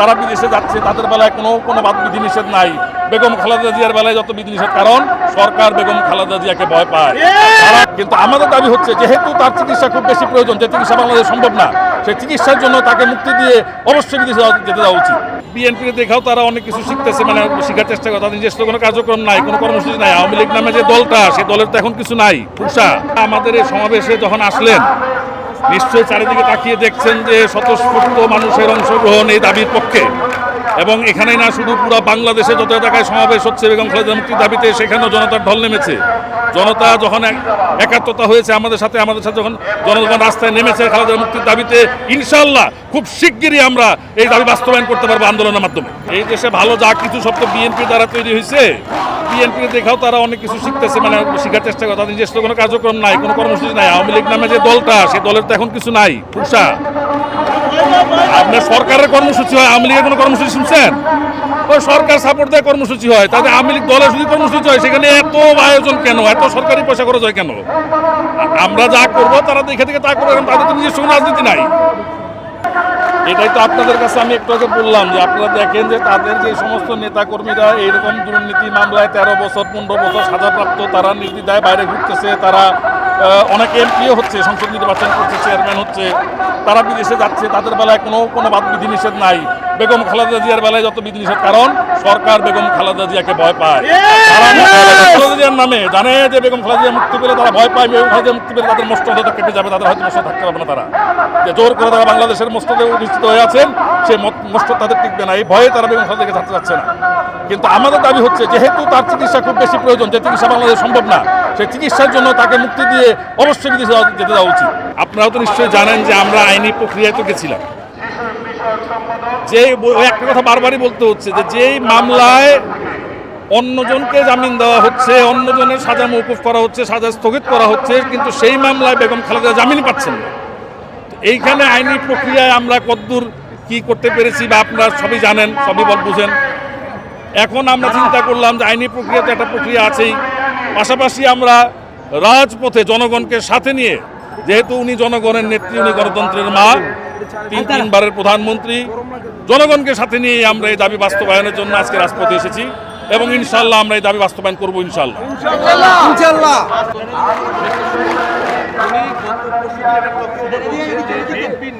তারা বিদেশে যাচ্ছে, তাদের বেলায় কোনো কোনো বিধিনিষেধ নাই। বেগম খালেদা জিয়ার বেলায় যত বিধিনিষেধ কারণ সরকার বেগম খালেদা জিয়াকে ভয় পায়। কিন্তু, আমাদের দাবি হচ্ছে, যেহেতু তার চিকিৎসা খুব বেশি প্রয়োজন, যে চিকিৎসা বাংলাদেশে সম্ভব না, সেই চিকিৎসার জন্য তাকে মুক্তি দিয়ে অবশ্যই বিদেশে যেতে দেওয়া উচিত। বিএনপিকে দেখাও তারা অনেক কিছু শিখতেছে মানে শেখার চেষ্টা করে, তাদের নিজস্ব কোনো কার্যক্রম নাই, কোনো কর্মসূচি নাই। আওয়ামী লীগ নামে যে দলটা সেই দলের তো এখন কিছু নাই। পুষা আমাদের এই সমাবেশে যখন আসলেন নিশ্চয়ই চারিদিকে তাকিয়ে দেখছেন যে স্বতঃস্ফূর্ত মানুষের অংশগ্রহণ এই দাবির পক্ষে। এবং এখানেই না, শুধু পুরো বাংলাদেশে যত এলাকায় সমাবেশ হচ্ছে, বেগম খালেদা মুক্তির দাবিতে সেখানেও জনতার ঢল নেমেছে। জনতা যখন এক- একাত্মতা হয়েছে আমাদের সাথে আমাদের সাথে যখন জনগণ রাস্তায় নেমেছে খালেদা মুক্তির দাবিতে ইনশাল্লাহ খুব শিগগিরই আমরা এই দাবি বাস্তবায়ন করতে পারব আন্দোলনের মাধ্যমে। এই দেশে ভালো যা কিছু সব তো বিএনপি দ্বারা তৈরি হয়েছে। বিএনপি দেখাও তারা অনেক কিছু শিখতেছে মানে শেখার চেষ্টা করে। তাদের নিজস্ব কোনো কার্যক্রম নাই, কোনো কর্মসূচি নাই। আওয়ামী লীগ নামে যে দলটা সেই দলের তো এখন কিছু নাই, পুষা। আপনার সরকারের কর্মসূচি হয়, আওয়ামী লীগের কোনো কর্মসূচি শুনছেন? ওই সরকার সাপোর্ট দেয় কর্মসূচি হয় তাতে আওয়ামী লীগ দলের যদি কর্মসূচি হয়, সেখানে এত আয়োজন কেন? এত সরকারি পয়সা খরচ হয় কেন? আমরা যা করব, তারা দেখে দেখে তা করবে তাদের তো নিজস্ব রাজনীতি নাই। এটাই তো আপনাদের কাছে আমি একটু আগে বললাম যে আপনারা দেখেন যে তাদের যে সমস্ত নেতাকর্মীরা এইরকম দুর্নীতি মামলায় তেরো বছর, পনেরো বছর সাজাপ্রাপ্ত, তারা নির্দ্বিধায় বাইরে ঘুরতেছে, তারা অনেক এমপিও হচ্ছে সংসদ নির্বাচন করছে চেয়ারম্যান হচ্ছে তারা বিদেশে যাচ্ছে তাদের বেলায় কোনো কোনো বাদ বিধিনিষেধ নাই। বেগম খালেদা জিয়ার বেলায় যত বিধিনিষেধ কারণ সরকার বেগম খালেদা জিয়াকে ভয় পায়। খালেদা জিয়ার নামে। জানে যে বেগম খালেদা জিয়া মুক্তি পেলে তারা ভয় পায় বেগম খালেদা জিয়া মুক্তি পেলে তাদের মস্তক কেটে যাবে তাদের হয়তো মস্তক থাকতে পারবে না তারা। যে জোর করে তারা বাংলাদেশের মস্তকে অধিষ্ঠিত হয়ে আছেন সেই মস্তক তাদের টিকবে না। এই ভয়ে তারা বেগম খালেদাকে যাচ্ছে না। কিন্তু আমাদের দাবি হচ্ছে যেহেতু তার চিকিৎসা খুব বেশি প্রয়োজন, যে চিকিৎসা বাংলাদেশে সম্ভব না, সেই চিকিৎসার জন্য তাকে মুক্তি দিয়ে অবশ্যই বিদেশে যেতে দেওয়া উচিত। আপনারাও তো নিশ্চয়ই জানেন যে আমরা আইনি প্রক্রিয়ায় তো গেছিলাম। যে একটা কথা বারবারই বলতে হচ্ছে যে যেই মামলায় অন্যজনকে জামিন দেওয়া হচ্ছে, অন্যজনের সাজা মৌকুফ করা হচ্ছে, সাজা স্থগিত করা হচ্ছে, কিন্তু সেই মামলায় বেগম খালেদা জামিন পাচ্ছেন না। এইখানে আইনি প্রক্রিয়ায় আমরা কদ্দূর কি করতে পেরেছি বা আপনারা সবই জানেন, সবই বুঝেন এখন আমরা চিন্তা করলাম যে আইনি প্রক্রিয়া তো একটা প্রক্রিয়া আছেই। পাশাপাশি আমরা রাজপথে জনগণকে সাথে নিয়ে, যেহেতু উনি জনগণের নেত্রী, উনি গণতন্ত্রের মা, তিন তিনবারের প্রধানমন্ত্রী, জনগণকে সাথে নিয়ে আমরা এই দাবি বাস্তবায়নের জন্য আজকে রাজপথে এসেছি। এবং ইনশাল্লাহ আমরা এই দাবি বাস্তবায়ন করব ইনশাল্লাহ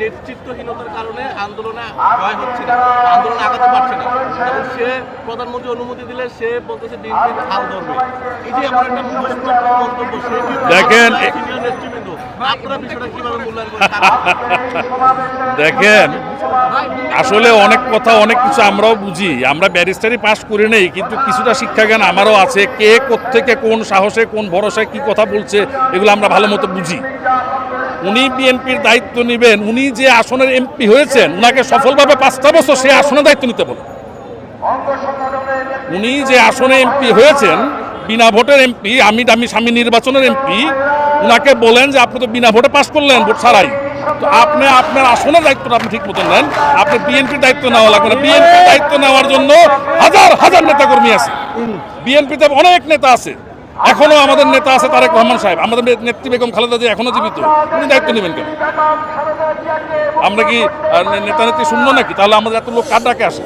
নেতৃত্বহীনতার কারণে আন্দোলনে জয় হচ্ছে না আন্দোলন আগাতে পারছে না। এবং সে প্রধানমন্ত্রী অনুমতি দিলে সে বলতেছে বিএনপি হাল ধরবে। এই যে আমার একটা মন্তব্য দেখেন, দেখেন আসলে অনেক কথা অনেক কিছু আমরাও বুঝি। আমরা ব্যারিস্টারি পাশ করি নেই কিন্তু কিছুটা শিক্ষা জ্ঞান আমারও আছে। কে থেকে কোন সাহসে কোন ভরসায় কি কথা বলছে এগুলো আমরা ভালো মতো বুঝি। উনি বিএনপির দায়িত্ব নেবেন উনি যে আসনের এমপি হয়েছেন উনাকে সফলভাবে পাঁচটা বছর সে আসনের দায়িত্ব নিতে বলেন। উনি যে আসনে এমপি হয়েছেন বিনা ভোটের এমপি আমি দামি স্বামী নির্বাচনের এমপি উনাকে বলেন যে আপনি তো বিনা ভোটে পাশ করলেন ভোট ছাড়াই। তো আপনি আপনার আসনের দায়িত্বটা আপনি ঠিক মতন নেন। আপনি বিএনপির দায়িত্ব নেওয়া লাগবে না। বিএনপির দায়িত্ব নেওয়ার জন্য হাজার হাজার নেতাকর্মী আছে। বিএনপিতে অনেক নেতা আছে। এখনও আমাদের নেতা আছে তারেক রহমান সাহেব। আমাদের নেত্রী বেগম খালেদা যে এখনও জীবিত। উনি দায়িত্ব নেবেন কেন? আমরা কি নেতা নেত্রী শূন্য নাকি? তাহলে আমাদের এত লোক কার ডাকে আসে?